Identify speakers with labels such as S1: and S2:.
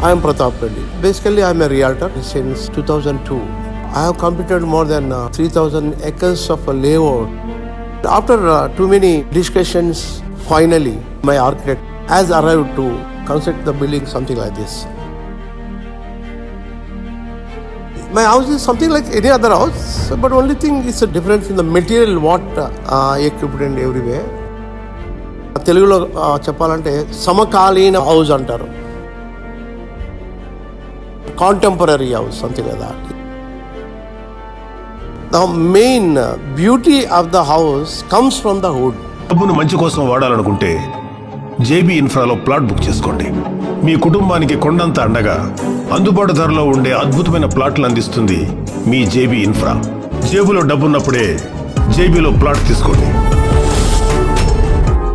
S1: I am Pratap Reddy. Basically, I am a realtor since 2002. I have completed more than uh, 3,000 acres of a layout. After uh, too many discussions, finally, my architect has arrived to construct the building something like this. My house is something like any other house, but only thing is a difference in the material what uh, equipped and everywhere. తెలుగులో చెప్పాలంటే సమకాలీన house అంటారు contemporary house something కదా the main beauty of the house comes from the hood
S2: డబ్బును మంచి కోసం వాడాలనుకుంటే JB ఇన్ఫ్రాలో ప్లాట్ బుక్ చేసుకోండి. మీ కుటుంబానికి కొండంత అండగా అందుబాటు ధరలో ఉండే అద్భుతమైన ప్లాట్లు అందిస్తుంది మీ జేబీ ఇన్ఫ్రా. జేబులో డబ్బున్నప్పుడే జేబీలో ప్లాట్ తీసుకోండి.